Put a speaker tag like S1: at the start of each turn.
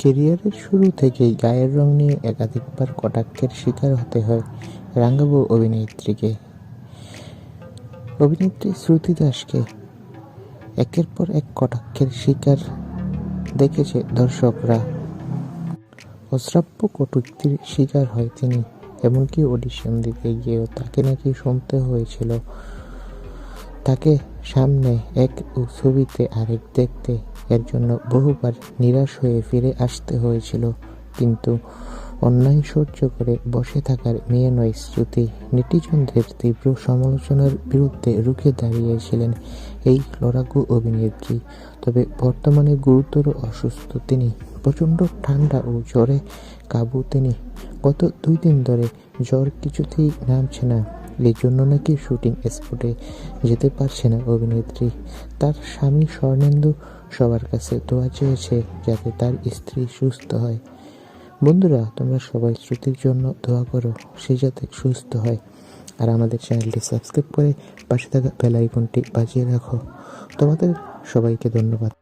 S1: কেরিয়ারের শুরু থেকেই গায়ের রং নিয়ে একাধিকবার কটাক্ষের শিকার হতে হয় রাঙ্গাবু অভিনেত্রীকে। অভিনেত্রী শ্রুতি দাসকে একের পর এক কটাক্ষের শিকার দেখেছে দর্শকরা। অশ্রাব্য কটুক্তির শিকার হয় তিনি, এমনকি অডিশন দিতে গিয়েও তাকে নাকি শুনতে হয়েছিল। তাকে সামনে এক ছবিতে আরেক দেখতে এর জন্য বহুবার নিরাশ হয়ে ফিরে আসতে হয়েছিল। কিন্তু অন্যায় সহ্য করে বসে থাকার মেয়ে নয়, শ্রুতি নেটিজনদের তীব্র সমালোচনার বিরুদ্ধে রুখে দাঁড়িয়েছিলেন এই লড়াকু অভিনেত্রী। তবে বর্তমানে গুরুতর অসুস্থ তিনি। প্রচণ্ড ঠান্ডা ও জ্বরে কাবু তিনি। গত দুই দিন ধরে জ্বর কিছুতেই নামছে না। এই জন্য নাকি শুটিং স্পটে যেতে পারছে না অভিনেত্রী। তার স্বামী স্বর্ণেন্দু সবার কাছে দোয়া চেয়েছে যাতে তার স্ত্রী সুস্থ হয়। বন্ধুরা, তোমরা সবাই শ্রুতির জন্য দোয়া করো, সে যাতে সুস্থ হয়। আর আমাদের চ্যানেলটি সাবস্ক্রাইব করে পাশে থাকা বেল আইকনটি বাজিয়ে রাখো। তোমাদের সবাইকে ধন্যবাদ।